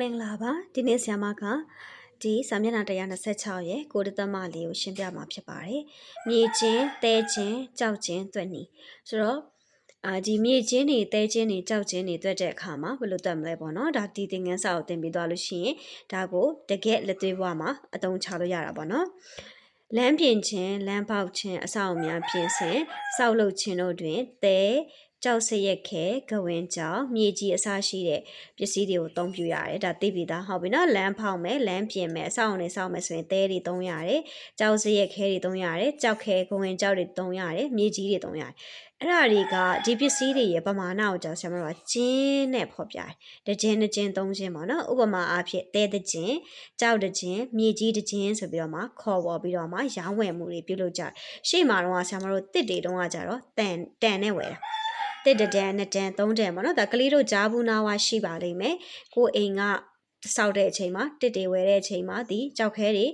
မင်္ဂလာပါဒီနေ့ဆရာမကဒီစာမျက်နှာ126ရဲ့ကိုဒသမလေးကိုရှင်းပြမှာဖြစ်ပါတယ်မြေချင်းတဲချင်းကြောက်ချင်းတွက်နီဆိုတော့အာဒီမြေချင်းတွေတဲချင်းတွေကြောက်ချင်းတွေတွက်တဲ့အခါမှာဘယ်လိုတွက်မလဲပေါ့နော်ဒါဒီသင်ငန်းစာကိုသင်ပြီးသွားလို့ရှိရင်ဒါကိုတကက်လက်သွေးဘွားမှာအသုံးချလို့ရတာပေါ့နော်လမ်းပြင်ခြင်းလမ်းပေါက်ခြင်းအဆောက်အများပြင်ဆင်စောက်လုပ်ခြင်းတို့တွင်တဲ ကြောက်စရက်ခဲကဝင်းကြောင်မြေကြီးအစရှိတဲ့ပစ္စည်းတွေကိုသုံးပြရတယ်ဒါသိပြီသားဟုတ်ပြီနော်လမ်းဖောက်မယ်လမ်းပြင်မယ်အဆောက်အုံတွေဆောက်မယ်ဆိုရင်တဲတွေသုံးရတယ်ကြောက်စရက်ခဲတွေသုံးရတယ်ကြောက်ခဲကဝင်းကြောက်တွေသုံးရတယ်မြေကြီးတွေသုံးရတယ်အဲ့ဒါတွေကဒီပစ္စည်းတွေရဲ့ပမာဏကိုကြာဆရာမတို့ကကျင်းနဲ့ဖော်ပြတယ်။တစ်ကျင်းတစ်ကျင်းသုံးကျင်းပေါ့နော်။ဥပမာအားဖြင့်တဲတစ်ကျင်း၊ကြောက်တစ်ကျင်း၊မြေကြီးတစ်ကျင်းဆိုပြီးတော့မှခေါ်ပေါ်ပြီးတော့မှရောင်းဝယ်မှုတွေပြုလုပ်ကြတယ်။ရှေ့မှာတော့ဆရာမတို့တစ်တွေတုံးကကြတော့တန်တန်နဲ့ဝယ်တာ။ တစ်တဒန်နှစ်တန်သုံးတန်ပေါ့နော်။ဒါကလေးတို့ကြားဘူးနာဝါရှိပါလိမ့်မယ်။ကိုအိမ်ကစောက်တဲ့အချိန်မှာတစ်တွေဝယ်တဲ့အချိန်မှာဒီကြောက်ခဲတွေ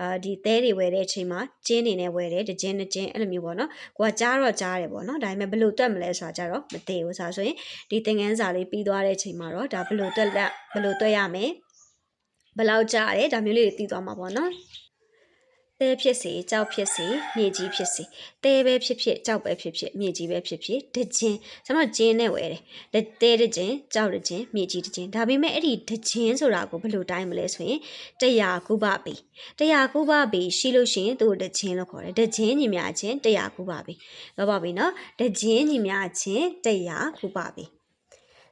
အာဒီသဲတွေဝယ်တဲ့အချိန်မှာကျင်းနေနဲ့ဝယ်တယ်တစ်ကျင်းတစ်ကျင်းအဲ့လိုမျိုးပေါ့နော်ကိုကကြားတော့ကြားတယ်ပေါ့နော်ဒါပေမဲ့ဘယ်လိုတွက်မလဲဆိုတာကြတော့မသိဘူးဆိုဆိုရင်ဒီသင်ငန်းစာလေးပြီးသွားတဲ့အချိန်မှာတော့ဒါဘယ်လိုတွက်လက်ဘယ်လိုတွက်ရမလဲဘယ်လောက်ကြားတယ်ဒါမျိုးလေးတွေသိသွားမှာပေါ့နော် တဲဖြစ်စေကြောက်ဖြစ်စေမြေကြီးဖြစ်စေတဲပဲဖြစ်ဖြစ်ကြောက်ပဲဖြစ်ဖြစ်မြေကြီးပဲဖြစ်ဖြစ်တကြင်းကျွန်တော်ဂျင်းနဲ့ဝယ်တယ်တဲတကြင်းကြောက်တကြင်းမြေကြီးတကြင်းဒါပေမဲ့အဲ့ဒီတကြင်းဆိုတာကိုဘယ်လိုတိုင်းမလဲဆိုရင်တရားကုပပေတရားကုပပေရှိလို့ရှိရင်သူ့တကြင်းလို့ခေါ်တယ်တကြင်းညီများချင်းတရားကုပပေတော့ပါပြီနော်တကြင်းညီများချင်းတရားကုပပေ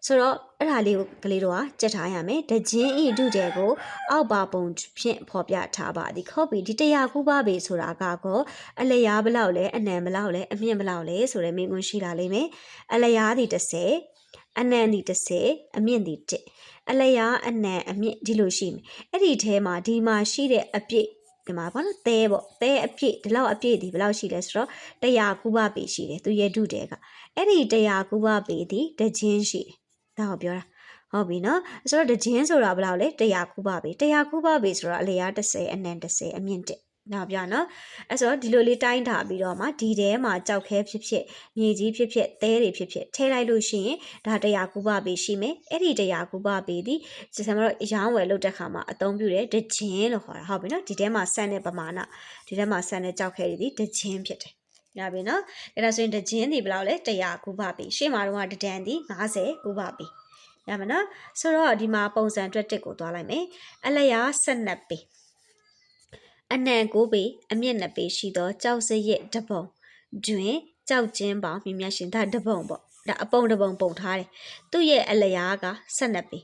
ဆိုတော့ အဲ့ဒါလေးကိုကလေးတို့ကကြက်ထားရမယ်။တကြင်းဤဒုတဲ့ကို အောက်ပါပုံဖြင့်ဖော်ပြထားပါသည်။ခေါ်ပြီဒီတရားကူပါပေဆိုတာကကောအလျားဘလောက်လဲအနံဘလောက်လဲအမြင့်ဘလောက်လဲဆိုတဲ့မိကွန်းရှိလာလိမ့်မယ်။အလျားသည်30အနံဒီ30အမြင့်ဒီ1အလျားအနံအမြင့်ဒီလိုရှိမယ်အဲ့ဒီထဲမှာဒီမှာရှိတဲ့အပြည့်ဒီမှာဘာလို့သဲပေါ့သဲအပြည့်ဒီလောက်အပြည့်ဒီဘယ်လောက်ရှိလဲဆိုတော့100ကုဘပေရှိတယ်သူရဲ့ဒုတဲကအဲ့ဒီ100ကုဘပေဒီတချင်းရှိတယ် ဒါကိုပြောတာဟုတ်ပြီနော်ဆိုတော့တကြင်းဆိုတာဘယ်လောက်လဲ100ခုပါပြီ100ခုပါပြီဆိုတော့အလျား30အနံ30အမြင့်1နောက်ပြနော်အဲ့ဆိုတော့ဒီလိုလေးတိုင်းထားပြီးတော့မှဒီထဲမှာကြောက်ခဲဖြစ်ဖြစ်မြေကြီးဖြစ်ဖြစ်သဲတွေဖြစ်ဖြစ်ထည့်လိုက်လို့ရှိရင်ဒါ100ခုပါပြီရှိမယ်အဲ့ဒီ100ခုပါပြီဒီစစမတော့ရောင်းဝယ်လုပ်တဲ့ခါမှာအသုံးပြုတယ်တကြင်းလို့ခေါ်တာဟုတ်ပြီနော်ဒီထဲမှာဆန်တဲ့ပမာဏဒီထဲမှာဆန်တဲ့ကြောက်ခဲတွေဒီတကြင်းဖြစ်တယ် ရပြီနော်အဲ့ဒါဆိုရင်တကြင်းဒီဘယ်လောက်လဲ100ကူပါပြီရှေ့မှာတော့တဒန်ဒီ90ကူပါပြီရမနော်ဆိုတော့ဒီမှာပုံစံအတွက်တစ်ကိုသွားလိုက်မယ်အလျာ12ပေအနံ9ပေအမြင့်2ပေရှိသောကြောက်စရစ်တပုံတွင်ကြောက်ကျင်းပေါင်းမြင်မြရှင်ဒါတပုံပေါ့ဒါအပုံတပုံပုံထားတယ်သူ့ရဲ့အလျာက12ပေ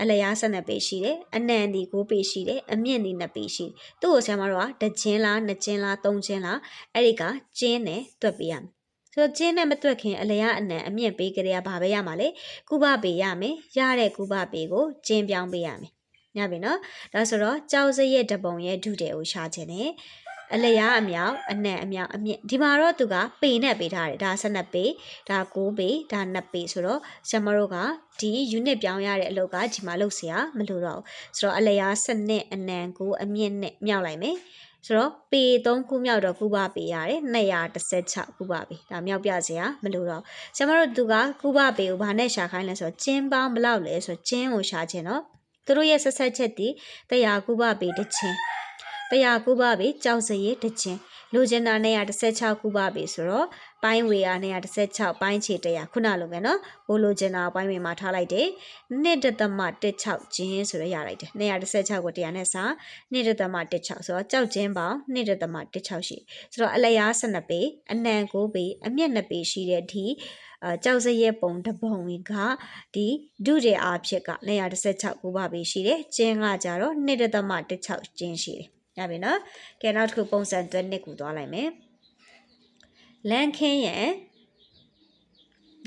အလျား12ပေရှိတယ်အနံဒီ9ပေရှိတယ်အမြင့်ဒီ2ပေရှိတယ်သူ့ကိုဆရာမတို့ကတစ်ချင်းလားနှစ်ချင်းလားသုံးချင်းလားအဲ့ဒီကကျင်းနဲ့တွက်ပေးရမယ်ဆိုတော့ကျင်းနဲ့မတွက်ခင်အလျားအနံအမြင့်ပေးကြရဘာပဲရမှာလဲကုဘပေးရမယ်ရတဲ့ကုဘပေးကိုကျင်းပြောင်းပေးရမယ်ညပြီနော်ဒါဆိုတော့ကြောက်စရဲ့တပုံရဲ့ဒုတဲ့ကိုရှာခြင်းနဲ့ အလျားအမြောက်အနံ့အမြောက်အမြင့်ဒီမှာတော့သူကပေနဲ့ပေးထားတယ်ဒါ12ပေဒါ9ပေဒါ2ပေဆိုတော့ဆရာမတို့ကဒီ unit ပြောင်းရတဲ့အလုပ်ကဒီမှာလုပ်เสียမလို့တော့ဆိုတော့အလျားစနစ်အနံကိုအမြင့်နဲ့မြောက်လိုက်မယ်ဆိုတော့ပေ3ခုမြောက်တော့ကုဘပေရတယ်216ကုဘပေဒါမြောက်ပြစရာမလိုတော့ဆရာမတို့သူကကုဘပေကိုဘာနဲ့ရှာခိုင်းလဲဆိုတော့ကျင်းပေါင်းဘလောက်လဲဆိုတော့ကျင်းကိုရှာခြင်းတော့သူတို့ရဲ့ဆက်ဆက်ချက်တည်တရားကုဘပေတစ်ချင်း 100ကုဘပြီကြောက်စရည်တစ်ချင်းလိုချင်တာ116ကုဘပြီဆိုတော့ပိုင်းဝေအား116ပိုင်းခြေ100ခုနလိုပဲเนาะဘိုးလိုချင်တာပိုင်းဝေမှာထားလိုက်တယ်1.16ကျင်းဆိုတော့ရလိုက်တယ်116ကို100နဲ့စာ1.16ဆိုတော့ကြောက်ကျင်းပေါင်း1.16ရှိဆိုတော့အလျား12ပေအနံ9ပေအမြင့်2ပေရှိတဲ့ဒီအကြောက်စရဲပုံတပုံကဒီဒုရေအားဖြစ်က116ကိုပါပြီရှိတယ်ကျင်းကကြတော့2.16ကျင်းရှိတယ် ရပြီနော်ကဲနောက်တစ်ခုပုံစံသွဲနှစ်ခုသွားလိုက်မယ်လန်ခင်းရဲ့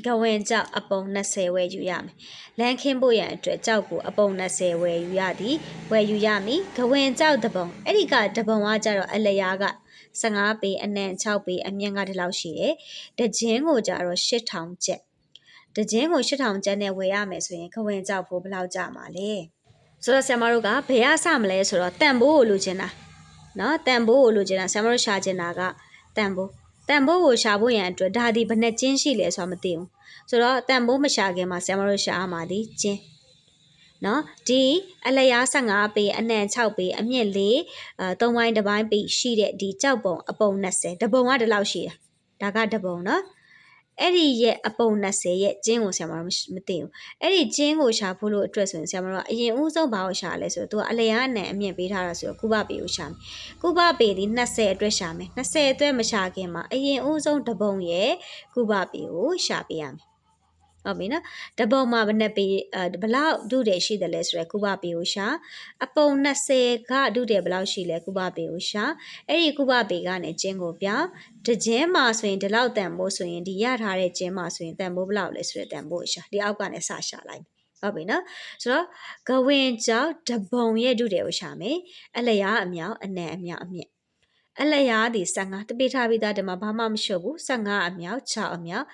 ကဝင်ကြောက်အပုံ20ဝယ်ယူရမယ်။လန်ခင်းဖို့ရန်အတွက်ကြောက်ကိုအပုံ20ဝယ်ယူရသည်ဝယ်ယူရမည်။ကဝင်ကြောက်တပုံအဲ့ဒီကတပုံကကြတော့အလျားက15ပေအနံ6ပေအမြင့်ကဒီလောက်ရှိတယ်။တကြင်းကိုကြတော့8000ကျပ်။တကြင်းကို8000ကျပ်နဲ့ဝယ်ရမယ်ဆိုရင်ကဝင်ကြောက်ဖို့ဘယ်လောက်ကြမှာလဲ။ဆိုတော့ဆရာမတို့ကဘယ်ရဆမလဲဆိုတော့တန်ဖိုးကိုလိုချင်တာ။ နော်တန်ဖိုးကိုလိုချင်တာဆရာမတို့ရှာချင်တာကတန်ဖိုးတန်ဖိုးကိုရှာဖို့ရန်အတွက်ဒါဒီဘယ်နဲ့ကျင်းရှိလဲဆိုတာမသိဘူးဆိုတော့တန်ဖိုးမရှာခင်မှာဆရာမတို့ရှာရမှာဒီကျင်းနော်ဒီအလျား15ပေအနံ6ပေအမြင့်4အဲ3ဘိုင်းတစ်ဘိုင်းပေရှိတဲ့ဒီကြောက်ပုံအပုံ20တပုံကဒီလောက်ရှိတာဒါကတပုံနော် အဲ့ဒီရဲ့အပုံ20ရဲ့ကျင်းကိုဆရာမတို့မသိဘူးအဲ့ဒီကျင်းကိုရှာဖို့လို့အတွက်ဆိုရင်ဆရာမတို့ကအရင်ဦးဆုံးဘာကိုရှာလဲဆိုတော့သူကအလျားအနံအမြင့်ပေးထားတာဆိုတော့ကုဘပေကိုရှာမယ်ကုဘပေဒီ20အတွက်ရှာမယ်20အတွက်မရှာခင်မှာအရင်ဦးဆုံးတပုံရဲ့ကုဘပေကိုရှာပေးရမယ် ဟုတ်ပြီနော်တပုံမှာဘယ်နဲ့ပေအဲဘလောက်ဒုတယ်ရှိတယ်လဲဆိုရယ်ကုဘပေကိုရှာအပုံ20ကဒုတယ်ဘလောက်ရှိလဲကုဘပေကိုရှာအဲ့ဒီကုဘပေကနေကျင်းကိုပြောင်းတကျင်းမှာဆိုရင်ဒီလောက်တန်ဖို့ဆိုရင်ဒီရထားတဲ့ကျင်းမှာဆိုရင်တန်ဖို့ဘလောက်လဲဆိုရယ်တန်ဖို့ရှာဒီအောက်ကနေစရှာလိုက်ဟုတ်ပြီနော်ဆိုတော့ဂဝင်ကြောက်တပုံရဲ့ဒုတယ်ကိုရှာမယ်အလျားအမြောက်အနံအမြောက်အမြင့်အလျားဒီ15တပိထားပြီးသားဒီမှာဘာမှမရှုပ်ဘူး15အမြောက်6အမြောက်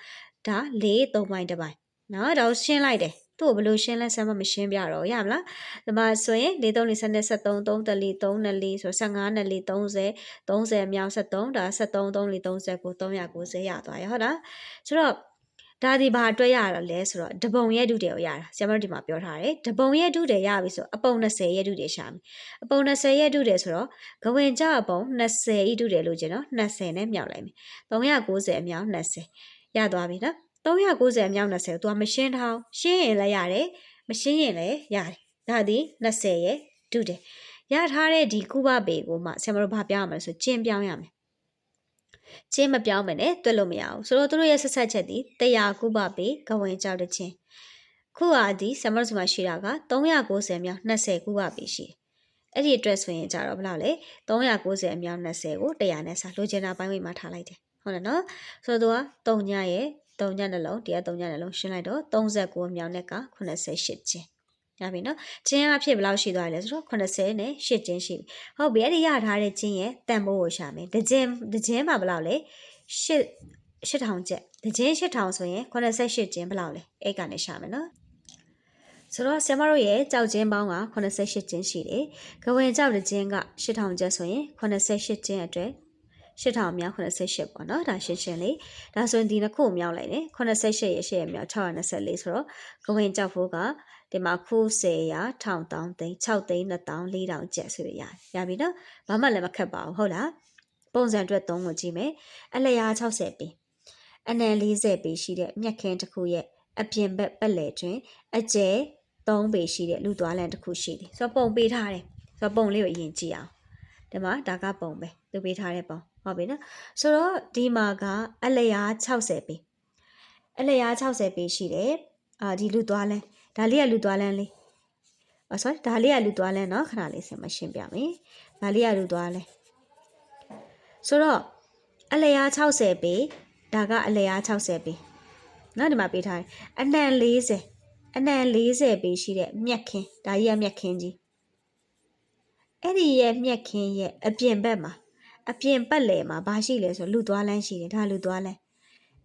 ဒါ4 3ပိုင်းတစ်ပိုင်း နော်ဒါကိုရှင်းလိုက်တယ်သူ့ကိုဘယ်လိုရှင်းလဲဆမ်းမမရှင်းပြတော့ရမလားဒီမှာဆိုရင်၄3 4 73 3တလီ3နလီဆို15နလီ30 30မြောက်73ဒါ73 3လီ39 390ရသွားရဟုတ်လားဆိုတော့ဒါဒီဘာအတွက်ရတာလဲဆိုတော့တပုံရဲ့ဒုတယ်ကိုရတာဆရာမတို့ဒီမှာပြောထားတယ်တပုံရဲ့ဒုတယ်ရပြီဆိုအပုံ20ရဲ့ဒုတယ်ရှာမယ်အပုံ20ရဲ့ဒုတယ်ဆိုတော့ဂဝင်ကြအပုံ20ဤဒုတယ်လို့ကျင်နော်20နဲ့မြောက်လိုက်မယ်390အမြောက်20ရသွားပြီနော် 390အမြောက်20ကို तू ကမရှင်းထားရှင်းရင်လည်းရတယ်မရှင်းရင်လည်းရတယ်ဒါသည်20ရဲ့ဒုတယ်ရထားတဲ့ဒီကုဘပေကိုမှဆရာမတို့ဘာပြောင်းရမလဲဆိုကျင်းပြောင်းရမယ်ချင်းမပြောင်းမယ်နဲ့တွက်လို့မရဘူးဆိုတော့တို့ရဲ့ဆက်ဆက်ချက်ဒီ100ကုဘပေကဝင်ကြောက်တဲ့ချင်းခုဟာဒီဆရာမတို့ဒီမှာရှိတာက390မြောက်20ကုဘပေရှိအဲ့ဒီအတွက်ဆိုရင်ကြတော့ဘယ်လောက်လဲ390အမြောက်20ကို100နဲ့စာလိုချင်တာပိုင်းဝေးမှာထားလိုက်တယ်ဟုတ်တယ်နော်ဆိုတော့သူက3ညရဲ့ 3ညနှလုံးဒီက3ညနှလုံးရှင်းလိုက်တော့39မြောက်နဲ့က88ချင်းရပြီနော်ချင်းအဖြစ်ဘယ်လောက်ရှိသွားလဲဆိုတော့80နဲ့8ချင်းရှိပြီဟုတ်ပြီအဲ့ဒီရထားတဲ့ချင်းရဲ့တန်ဖိုးကိုရှာမယ်တချင်းတချင်းမှာဘယ်လောက်လဲ8 8000ကျပ်တချင်း8000ဆိုရင်88ချင်းဘယ်လောက်လဲအဲ့ကနေရှာမယ်နော်ဆိုတော့ဆရာမတို့ရဲ့ကြောက်ချင်းပေါင်းက88ချင်းရှိတယ်။ကဝင်ကြောက်တဲ့ချင်းက8000ကျပ်ဆိုရင်88ချင်းအတွက် 8000မြောက်88ပေါ့နော်ဒါရှင်းရှင်းလေးဒါဆိုရင်ဒီနှစ်ခုမြောက်လိုက်တယ်88ရဲ့ရှေ့မြောက်624ဆိုတော့ကဝင်ကြောက်ဖို့ကဒီမှာခု10ရာ1000တောင်းသိန်း6သိန်း2000 4000ကျပ်ဆိုရရတယ်ရပြီနော်ဘာမှလည်းမခက်ပါဘူးဟုတ်လားပုံစံအတွက်သုံးကိုကြည့်မယ်အလျား60ပေအနံ40ပေရှိတဲ့မြက်ခင်းတစ်ခုရဲ့အပြင်ဘက်ပက်လေတွင်အကျဲ3ပေရှိတဲ့လူသွားလန်တစ်ခုရှိတယ်ဆိုတော့ပုံပေးထားတယ်ဆိုတော့ပုံလေးကိုအရင်ကြည့်အောင်ဒီမှာဒါကပုံပဲသူပေးထားတဲ့ပုံ ဟုတ်ပြီနော်ဆိုတော့ဒီမှာကအလျား60ပေးအလျား60ပေးရှိတယ်အာဒီလူသွားလန်းဒါလေးကလူသွားလန်းလေးအော် sorry ဒါလေးကလူသွားလန်းနော်ခဏလေးဆင်မရှင်းပြမယ်ဒါလေးကလူသွားလန်းဆိုတော့အလျား60ပေးဒါကအလျား60ပေးနော်ဒီမှာပေးထားတယ်အနံ40အနံ40ပေးရှိတဲ့မြက်ခင်းဒါကြီးကမြက်ခင်းကြီးအဲ့ဒီရဲ့မြက်ခင်းရဲ့အပြင်ဘက်မှာ အပြင်ပတ်လည်မှာဘာရှိလဲဆိုလူသွားလန်းရှိတယ်ဒါလူသွားလန်း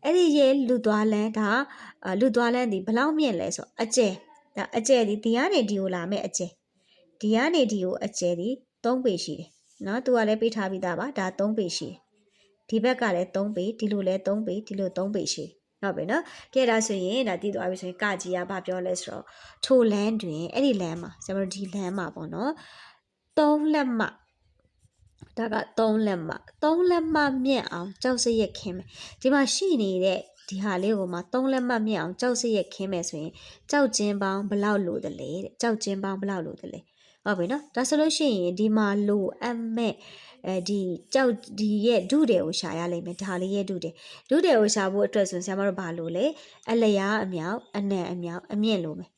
အဲ့ဒီရဲ့လူသွားလန်းဒါလူသွားလန်းဒီဘလောက်မြင့်လဲဆိုအကျဲဒါအကျဲဒီဒီကနေဒီကိုလာမဲ့အကျဲဒီကနေဒီကိုအကျဲဒီ3ပေရှိတယ်နော်သူကလည်းပေးထားပြီးသားပါဒါ3ပေရှိတယ်ဒီဘက်ကလည်း3ပေဒီလိုလည်း3ပေဒီလို3ပေရှိတယ်ဟုတ်ပြီနော်ကဲဒါဆိုရင်ဒါတည်သွားပြီဆိုရင်ကကြီးကဘာပြောလဲဆိုတော့ထိုလန်းတွင်အဲ့ဒီလန်းမှာကျွန်တော်ဒီလန်းမှာပေါ့နော်3လက်မှ ဒါက3လက်မ3လက်မမြင့်အောင်ကြောက်စရက်ခင်းမယ်ဒီမှာရှိနေတဲ့ဒီဟာလေးကိုမှ3လက်မမြင့်အောင်ကြောက်စရက်ခင်းမယ်ဆိုရင်ကြောက်ကျင်းပေါင်းဘလောက်လိုတယ်လဲတဲ့ကြောက်ကျင်းပေါင်းဘလောက်လိုတယ်လဲဟုတ်ပြီနော်ဒါဆိုလို့ရှိရင်ဒီမှာလိုအပ်မဲ့အဲဒီကြောက်ဒီရဲ့ဒုတယ်ကိုရှာရလိမ့်မယ်ဒါလေးရဲ့ဒုတယ်ဒုတယ်ကိုရှာဖို့အတွက်ဆိုဆရာမတို့ဘာလို့လဲအလျားအမြောက်အနံအမြောက်အမြင့်လိုမယ်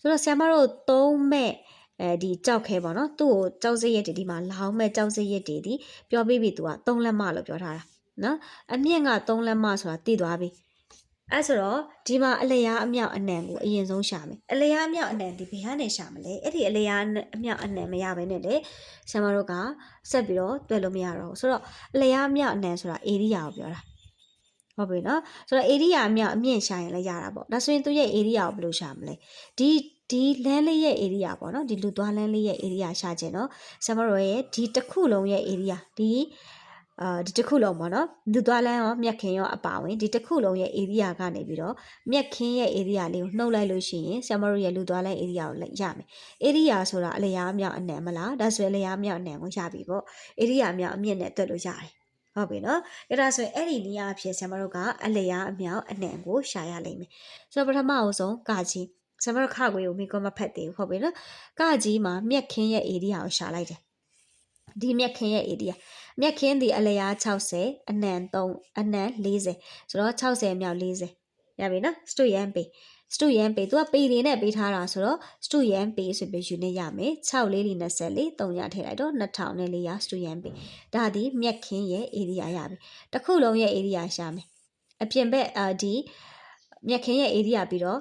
ဆိုတော့ဆရာမတို့သုံးမဲ့ အဲဒီကြောက်ခဲပေါ့နော်သူ့ကိုကြောက်စရက်တွေဒီမှာလောင်းမဲ့ကြောက်စရက်တွေဒီပြောပြီးပြီသူက3လက်မလို့ပြောထားတာနော်အမြင့်က3လက်မဆိုတာသိသွားပြီအဲဆိုတော့ဒီမှာအလျားအမြောက်အနံကိုအရင်ဆုံးရှာမယ်အလျားအမြောက်အနံဒီဘယ်ကနေရှာမလဲအဲ့ဒီအလျားအမြောက်အနံမရဘဲနဲ့လေဆရာမတို့ကဆက်ပြီးတော့တွေ့လို့မရတော့ဘူးဆိုတော့အလျားအမြောက်အနံဆိုတာ area ကိုပြောတာဟုတ်ပြီနော်ဆိုတော့ area အမြောက်အမြင့်ရှာရင်လည်းရတာပေါ့ဒါဆိုရင်သူရဲ့ area ကိုဘယ်လိုရှာမလဲဒီ ဒီလမ်းလေးရဲ့ area ပေါ့နော်ဒီလူသွားလမ်းလေးရဲ့ area ရှာခြင်းနော်ဆမရောရဲ့ဒီတစ်ခုလုံးရဲ့ area ဒီအာဒီတစ်ခုလုံးပေါ့နော်လူသွားလမ်းရောမြက်ခင်းရောအပါဝင်ဒီတစ်ခုလုံးရဲ့ area ကနေပြီးတော့မြက်ခင်းရဲ့ area လေးကိုနှုတ်လိုက်လို့ရှိရင်ဆမရောရဲ့လူသွားလမ်း area ကိုရမယ် area ဆိုတာအလျားမြောက်အနံမလားဒါဆိုရင်အလျားမြောက်အနံကိုရပြီပေါ့ area မြောက်အမြင့်နဲ့တွက်လို့ရတယ်ဟုတ်ပြီနော်အဲ့ဒါဆိုရင်အဲ့ဒီနေရာအဖြစ်ဆရာမတို့ကအလျားအမြောက်အနှံကိုရှာရလိမ့်မယ်ဆိုတော့ပထမအဆုံးကာချင်း ရာမတို့ခခွေကိုမိကောမဖတ်သေးဘူးဟုတ်ပြီနော်ကကြီးမှာမြက်ခင်းရဲ့ area ကိုရှာလိုက်တယ်ဒီမြက်ခင်းရဲ့ area မြက်ခင်းဒီအလျား60အနံ3အနံ40ဆိုတော့60မြောက်40ရပြီနော်စတူရန်ပေစတူရန်ပေသူကပေတွေနဲ့ပေးထားတာဆိုတော့စတူရန်ပေဆိုပြီးယူနေရမယ်6လေး24 3ရထည့်လိုက်တော့2400စတူရန်ပေဒါဒီမြက်ခင်းရဲ့ area ရပြီတစ်ခုလုံးရဲ့ area ရှာမယ်အပြင်ဘက်အာဒီမြက်ခင်းရဲ့ area ပြီးတော့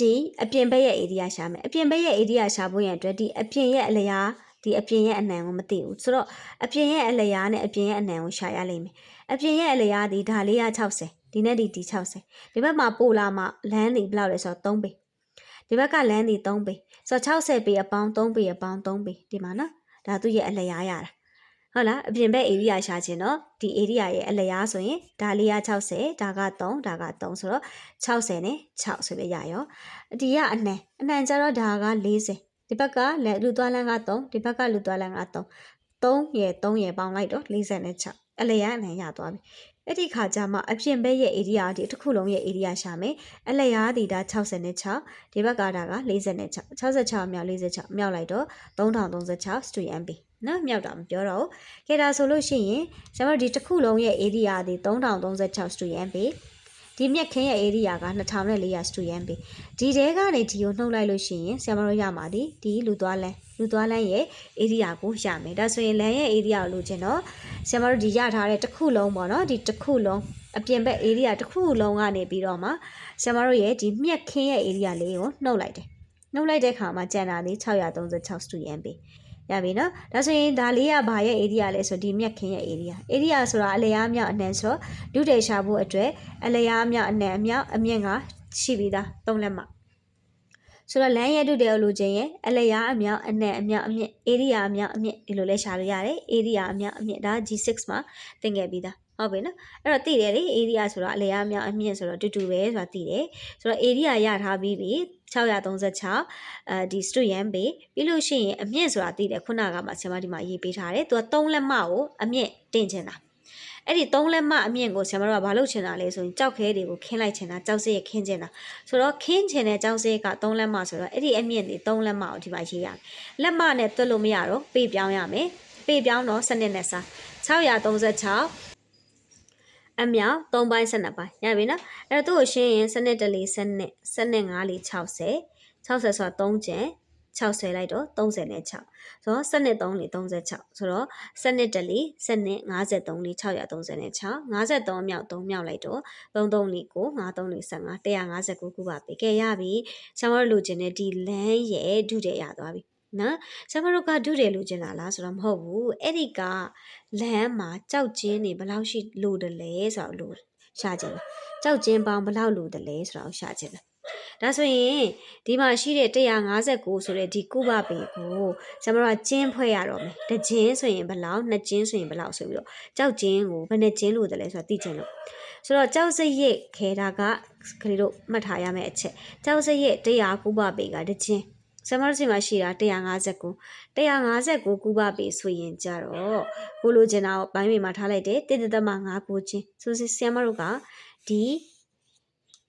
ဒီအပြင်ဘက်ရဲ့ area ရှာမယ်အပြင်ဘက်ရဲ့ area ရှာဖို့ရန်အတွက်ဒီအပြင်ရဲ့အလျားဒီအပြင်ရဲ့အနံကိုမသိဘူးဆိုတော့အပြင်ရဲ့အလျားနဲ့အပြင်ရဲ့အနံကိုရှာရလိမ့်မယ်အပြင်ရဲ့အလျားဒီဒါလေးက60ဒီနဲ့ဒီဒီ60ဒီဘက်မှာပိုလာမှာလမ်းဒီဘယ်လောက်လဲဆိုတော့3ပေဒီဘက်ကလမ်းဒီ3ပေဆိုတော့60ပေအပေါင်း3ပေအပေါင်း3ပေဒီမှာနော်ဒါသူ့ရဲ့အလျားရတာ ဟုတ်လားအပြင်ဘက် area ရှာခြင်းတော့ဒီ area ရဲ့အလျားဆိုရင်ဒါလေးက60ဒါက3ဒါက3ဆိုတော့60နဲ့6ဆိုပြီးရရောဒီကအနှံအနှံကျတော့ဒါက40ဒီဘက်ကလက်လူသွားလန်းက3ဒီဘက်ကလူသွားလန်းက3 3ရယ်3ရယ်ပေါင်းလိုက်တော့46အလျားအနှံရသွားပြီအဲ့ဒီခါကျမှအပြင်ဘက်ရဲ့ area ဒီတစ်ခုလုံးရဲ့ area ရှာမယ်အလျားဒီဒါ66ဒီဘက်ကဒါက46 66မြောက်46မြောက်လိုက်တော့3036 student MB နော်မြောက်တာမပြောတော့ဘူးခေတာဆိုလို့ရှိရင်ကျွန်တော်ဒီတစ်ခုလုံးရဲ့ area ဒီ3036 student MB ဒီမြက်ခင်းရဲ့ area က2400 student ပဲဒီတဲကနေဒီကိုနှုတ်လိုက်လို့ရှိရင်ဆရာမတို့ရမှာဒီဒီလူသွားလန်းလူသွားလန်းရဲ့ area ကိုရမယ်ဒါဆိုရင်လမ်းရဲ့ area ကိုလိုချင်တော့ဆရာမတို့ဒီရထားတဲ့တစ်ခုလုံးပေါ့နော်ဒီတစ်ခုလုံးအပြင်ဘက် area တစ်ခုလုံးကနေပြီးတော့မှဆရာမတို့ရဲ့ဒီမြက်ခင်းရဲ့ area လေးကိုနှုတ်လိုက်တယ်နှုတ်လိုက်တဲ့ခါမှာကျန်တာဒီ636 student ပဲ ရပြီနော်ဒါဆိုရင်ဒါလေးကဘာရဲ့ area လဲဆိုဒီမြက်ခင်းရဲ့ area area ဆိုတာအလျားမြောက်အနှံဆိုဒုတေရှာဖို့အတွက်အလျားမြောက်အနှံအမြောက်အမြင့်ကရှိပြီးသားသုံးလက်မှဆိုတော့လမ်းရဲ့ဒုတေလိုချင်ရင်အလျားအမြောက်အနှံအမြောက်အမြင့် area အမြောက်အမြင့်ဒီလိုလဲရှာလို့ရတယ် area အမြောက်အမြင့်ဒါ G6 မှာသင်ခဲ့ပြီးသားဟုတ်ပြီနော်အဲ့တော့သိတယ်လေ area ဆိုတော့အလျားမြောက်အမြင့်ဆိုတော့တူတူပဲဆိုတာသိတယ်ဆိုတော့ area ရထားပြီးပြီ 636အဲဒီ student ပဲပြီးလို့ရှိရင်အမြင့်ဆိုတာသိတယ်ခုနကမှဆရာမဒီမှာရေးပေးထားတယ်သူက3လက်မကိုအမြင့်တင်ချင်တာအဲ့ဒီ3လက်မအမြင့်ကိုဆရာမတို့ကဘာလုပ်ချင်တာလဲဆိုရင်ကြောက်ခဲတွေကိုခင်းလိုက်ချင်တာကြောက်စရခင်းချင်တာဆိုတော့ခင်းချင်တဲ့ကြောက်စရက3လက်မဆိုတော့အဲ့ဒီအမြင့်တွေ3လက်မကိုဒီမှာရေးရမယ်လက်မနဲ့တွက်လို့မရတော့ပေးပြောင်းရမယ်ပေးပြောင်းတော့စနစ်နဲ့စား636 အမြောက်3ပိုင်း12ပိုင်းရပြီနော်အဲ့တော့သူ့ကိုရှင်းရင်စနစ်တလီစနစ်စနစ်5လီ60 60ဆိုတာ3ကျန်60လိုက်တော့36ဆိုတော့စနစ်3လီ36ဆိုတော့စနစ်တလီစနစ်53လီ636 53အမြောက်3မြောက်လိုက်တော့33လီကို53လီ15 159ခုပါပေးခဲ့ရပြီဆရာမတို့လိုချင်တဲ့ဒီလမ်းရဲ့ဒုတဲ့ရသွားပြီ နော်ဆရာမတို့ကဒုတယ်လိုချင်တာလားဆိုတော့မဟုတ်ဘူးအဲ့ဒီကလမ်းမှာကြောက်ချင်းနေဘယ်လောက်ရှိလိုတယ်လဲဆိုတော့လိုရှာချင်တယ်ကြောက်ချင်းပေါင်းဘယ်လောက်လိုတယ်လဲဆိုတော့ရှာချင်တယ်ဒါဆိုရင်ဒီမှာရှိတဲ့159ဆိုတဲ့ဒီကုဘပေကိုကျွန်တော်ကကျင်းဖွဲ့ရတော့မယ်တစ်ကျင်းဆိုရင်ဘယ်လောက်နှစ်ကျင်းဆိုရင်ဘယ်လောက်ဆိုပြီးတော့ကြောက်ကျင်းကိုဘယ်နှစ်ကျင်းလို့တယ်လဲဆိုတာသိချင်လို့ဆိုတော့ကြောက်စရိတ်ခဲတာကကလေးတို့မှတ်ထားရမယ့်အချက်ကြောက်စရိတ်100ကုဘပေကတစ်ကျင်း ဆမရစီမှာရှိတာ159 159ကုဘပေဆိုရင်ကြတော့ကိုလိုချင်တာကိုဘိုင်းမေမှာထားလိုက်တယ်တိတိတမ9ကိုချင်းဆိုစီဆမတို့ကဒီ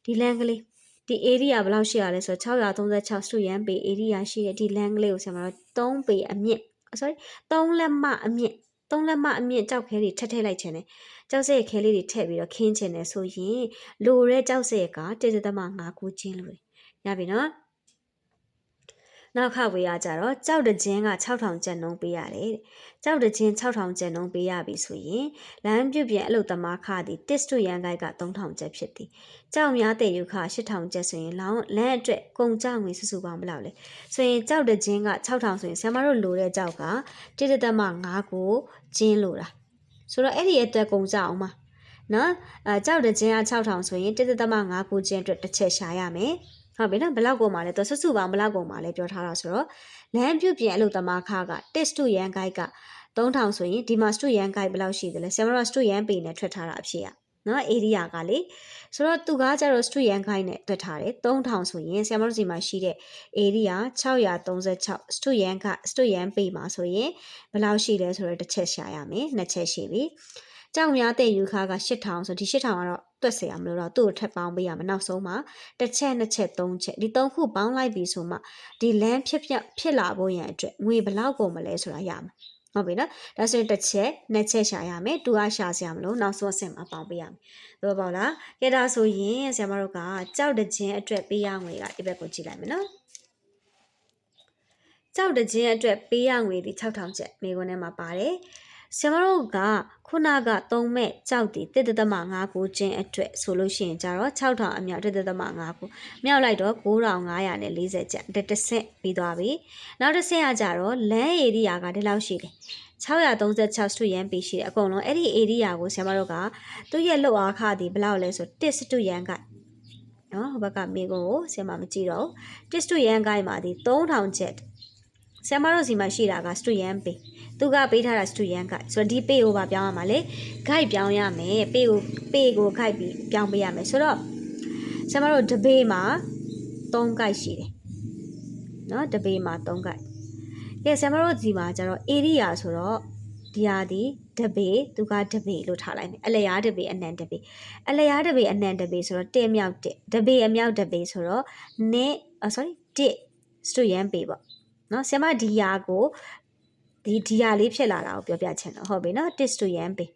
ဒီလန်ကလေးဒီ area ဘယ်လောက်ရှိရလဲဆိုတော့636စတူရန်ပေ area ရှိတဲ့ဒီ land ကလေးကိုဆရာမတို့3ပေအမြင့် sorry 3လက်မအမြင့်3လက်မအမြင့်ကြောက်ခဲတွေထက်ထည့်လိုက်ခြင်းနဲ့ကြောက်စဲခဲလေးတွေထည့်ပြီးတော့ခင်းခြင်းနဲ့ဆိုရင်လိုတဲ့ကြောက်စဲက1.5ကိုချင်းလို့ရပြီနော် နောက်ခဝေးရကြတော့ကြောက်တခြင်းက6000ကျပ်နှုံးပေးရတယ်တဲ့ကြောက်တခြင်း6000ကျပ်နှုံးပေးရပြီဆိုရင်လမ်းပြုတ်ပြန်အလုတ်သမားခသည်တစ်စတူရန်ဂိုက်က3000ကျပ်ဖြစ်သည်ကြောက်များတဲ့ယူခ8000ကျပ်ဆိုရင်လောင်းလမ်းအတွက်ကုန်ကြငွေစုစုပေါင်းဘယ်လောက်လဲဆိုရင်ကြောက်တခြင်းက6000ဆိုရင်ဆရာမတို့လိုတဲ့ကြောက်က1.5ကိုကျင်းလိုတာဆိုတော့အဲ့ဒီအတွက်ကုန်ကြအောင်ပါနော်အဲကြောက်တခြင်းက6000ဆိုရင်1.5ကိုကျင်းအတွက်တစ်ချက်ရှာရမယ် ဟုတ်ပြီနော်ဘလောက်ကုန်ပါလဲသူဆွစုပေါင်းဘလောက်ကုန်ပါလဲပြောထားတာဆိုတော့လမ်းပြုတ်ပြင်အလုပ်သမားခါက test to ရန် guide က3000ဆိုရင်ဒီမှာ student yan guide ဘယ်လောက်ရှိသလဲဆရာမတို့က student yan pay နဲ့ထွက်ထားတာအဖြစ်ရနော် area ကလေဆိုတော့သူကကျတော့ student yan guide နဲ့တွက်ထားတယ်3000ဆိုရင်ဆရာမတို့ဒီမှာရှိတဲ့ area 636 student yan က student yan pay မှာဆိုရင်ဘယ်လောက်ရှိလဲဆိုတော့တစ်ချက်ရှာရမယ်နှစ်ချက်ရှိပြီကြောင်များတဲ့ယူခါက8000ဆိုဒီ8000ကတော့ တွက်เสียရမလို့တော့သူ့ကိုထပ်ပေါင်းပေးရမယ်နောက်ဆုံးမှာတစ်ချက်နှစ်ချက်သုံးချက်ဒီသုံးခုပေါင်းလိုက်ပြီဆိုမှဒီလမ်းဖြစ်ဖြစ်ဖြစ်လာဖို့ရန်အတွက်ငွေဘယ်လောက်ကုန်မလဲဆိုတာရမယ်ဟုတ်ပြီနော်ဒါဆိုရင်တစ်ချက်နှစ်ချက်ရှာရမယ်တူအားရှာစရာမလို့နောက်ဆုံးအဆင့်မှာပေါင်းပေးရမယ်သို့ပေါ့လားကဲဒါဆိုရင်ဆရာမတို့ကကြောက်တခြင်းအတွက်ပေးရငွေကဒီဘက်ကိုကြည့်လိုက်မယ်နော်ကြောက်တခြင်းအတွက်ပေးရငွေဒီ6000ကျပ်မိခွန်းထဲမှာပါတယ် ဆရာမတို့ကခုနကသုံးမဲ့ကြောက်တီတစ်တသမ5ကိုချင်းအတွက်ဆိုလို့ရှိရင်ကြတော့6000အမြောက်တစ်တသမ5ကိုမြောက်လိုက်တော့9540ကျပ်တစ်တစ်ဆင့်ပြီးသွားပြီနောက်တစ်ဆင့်ကကြတော့လမ်းဧရိယာကဒီလောက်ရှိတယ်636စတုရန်ပေးရှိတယ်အကုန်လုံးအဲ့ဒီဧရိယာကိုဆရာမတို့ကသူ့ရဲ့လှုပ်အားခသည်ဘယ်လောက်လဲဆို1စတုရန်ကနော်ဟိုဘက်ကမိကိုဆရာမမကြည့်တော့1စတုရန်ကိုင်းမှာဒီ3000ကျပ်ဆရာမတို့စီမှာရှိတာကစတုရန်ပေး သူကပေးထားတာ student guide ဆိုတော့ဒီ pay ကိုပါပြောင်းရမှာလေ guide ပြောင်းရမယ် pay ကို pay ကို guide ပြီးပြောင်းပေးရမယ်ဆိုတော့ဆရာမတို့ debate မှာ3 guide ရှိတယ်เนาะ debate မှာ3 guide ကဲဆရာမတို့ဒီမှာကျတော့ area ဆိုတော့ဒီဟာဒီ debate သူက debate လို့ထားလိုက်မယ်အလျား debate အနံ debate အလျား debate အနံ debate ဆိုတော့1မြောက်1 debate အမြောက် debate ဆိုတော့ ne sorry 1 student pay ပေါ့เนาะဆရာမဒီယာကို ဒီဒီယာလေးဖြစ်လာတာကိုပြောပြချင်တော့ဟုတ်ပြီနော် test to yan pay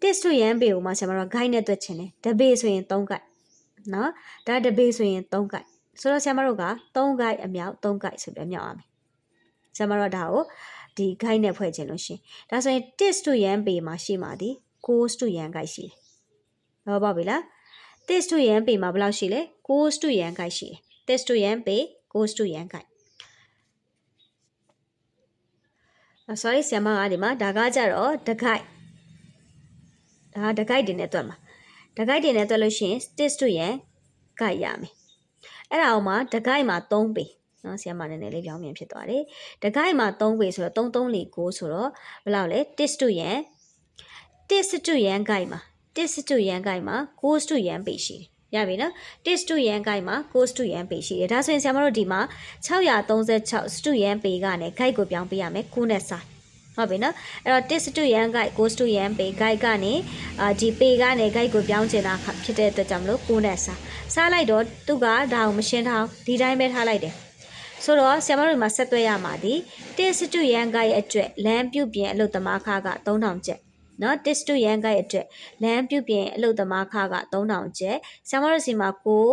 test to yan pay ကိုမှဆရာမတို့ guide နဲ့တွက်ချင်တယ်တပေဆိုရင်3 guide နော်ဒါတပေဆိုရင်3 guide ဆိုတော့ဆရာမတို့က3 guide အမြောက်3 guide ဆိုပြီးမြောက်ရမယ်ဆရာမတို့ဒါကိုဒီ guide နဲ့ဖွဲ့ခြင်းလို့ရှင်ဒါဆိုရင် test to yan pay မှာရှိမှဒီ course to yan guide ရှိတယ်ဟုတ်ပါပြီလား test to yan pay မှာဘယ်လောက်ရှိလဲ course to yan guide ရှိတယ် test to yan pay course to yan guide sorry ဆရာမကဒီမှာဒါကကြတော့တဂိုက်ဒါတဂိုက်တင်နဲ့တွက်မှာတဂိုက်တင်နဲ့တွက်လို့ရှိရင် stis တို့ရဲ့ guide ရမယ်အဲ့ဒါအောင်မှာတဂိုက်မှာ3ပေနော်ဆရာမနည်းနည်းလေးပြောင်းပြန်ဖြစ်သွားတယ်တဂိုက်မှာ3ပေဆိုတော့3 3လေး9ဆိုတော့ဘယ်လောက်လဲ tis တို့ရဲ့ tis တို့ရဲ့ guide မှာ tis တို့ရဲ့ guide မှာ9တို့ရဲ့ပေရှိတယ် ရပြီနော် test 2 yan guide မှာ course 2 yan pay ရှိတယ်ဒါဆိုရင်ဆရာမတို့ဒီမှာ636 student yan pay ကနေ guide ကိုပြောင်းပေးရမယ်9နဲ့စာဟုတ်ပြီနော်အဲ့တော့ test 2 yan guide course 2 yan pay guide ကနေအာဒီ pay ကနေ guide ကိုပြောင်းချင်တာဖြစ်တဲ့အတွက်ကြောင့်မလို့9နဲ့စာစားလိုက်တော့သူကဒါကိုမရှင်းထားဒီတိုင်းပဲထားလိုက်တယ်ဆိုတော့ဆရာမတို့မှာဆက်သွဲရမှာဒီ test 2 yan guide အတွက်လမ်းပြုတ်ပြင်အလုပ်သမားခါက3000ကျပ် နော် test to yan guide အတွက်လမ်းပြုပြင်အလုပ်သမားခါက3000ကျပ်ဆရာမတို့စီမှာကို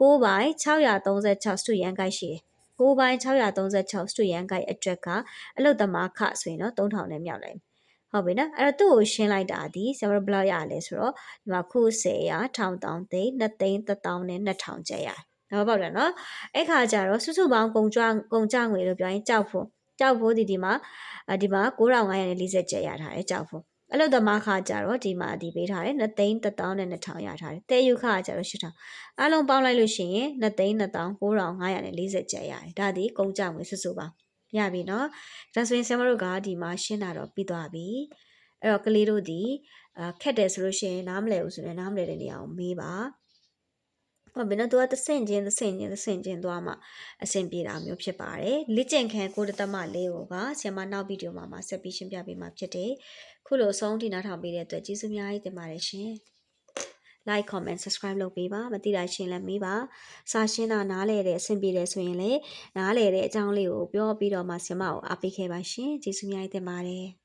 6ပိုင်း636 stu yan guide ရှိတယ်6ပိုင်း636 stu yan guide အတွက်ကအလုပ်သမားခဆိုရင်တော့3000နဲ့မြောက်လိုက်ဟုတ်ပြီနော်အဲ့တော့သူ့ကိုရှင်းလိုက်တာဒီဆရာမတို့ဘယ်လောက်ရလဲဆိုတော့ဒီမှာခု10ရ1000တောင်းသိန်း2သိန်း1000နဲ့2000ကျပ်ရတယ်တော့ပေါ့တယ်နော်အဲ့ခါကျတော့စုစုပေါင်းကုန်ကြကုန်ကြငွေလို့ပြောရင်ကြောက်ဖို့ကြောက်ဖို့ဒီဒီမှာဒီမှာ9540ကျပ်ရထားတယ်ကြောက်ဖို့ အလုတ်သမားခါကြတော့ဒီမှာဒီပေးထားတယ်2သိန်း1000နဲ့2000ရထားတယ်တဲယူခါကြတော့8000အလုံးပေါင်းလိုက်လို့ရှိရင်2သိန်း2540ကျပ်ရတယ်ဒါဒီကုန်ကြငွေစုစုပါရပြီเนาะဒါဆိုရင်ဆရာမတို့ကဒီမှာရှင်းတာတော့ပြီးသွားပြီအဲ့တော့ကလေးတို့ဒီအာခက်တယ်ဆိုလို့ရှိရင်နားမလည်ဘူးဆိုရင်နားမလည်တဲ့နေရာကိုမေးပါဟုတ်ပြီနော်သူကသဆင့်ချင်းသဆင့်ချင်းသဆင့်ချင်းသွားမှအဆင်ပြေတာမျိုးဖြစ်ပါတယ်လက်ကျင်ခံကိုတသမလေးကိုကဆီယမနောက်ဗီဒီယိုမှာမှာဆက်ပြီးရှင်းပြပေးမှာဖြစ်တယ် ခုလိုအဆုံးထိနားထောင်ပေးတဲ့အတွက်ကျေးဇူးအများကြီးတင်ပါတယ်ရှင် like comment subscribe လုပ်ပေးပါမသိတာရှင်းလည်းမေးပါစာရှင်းတာနားလဲတဲ့အဆင်ပြေတယ်ဆိုရင်လည်းနားလဲတဲ့အကြောင်းလေးကိုပြောပြီးတော့မှဆီယမကိုအားပေးခဲ့ပါရှင်ကျေးဇူးအများကြီးတင်ပါတယ်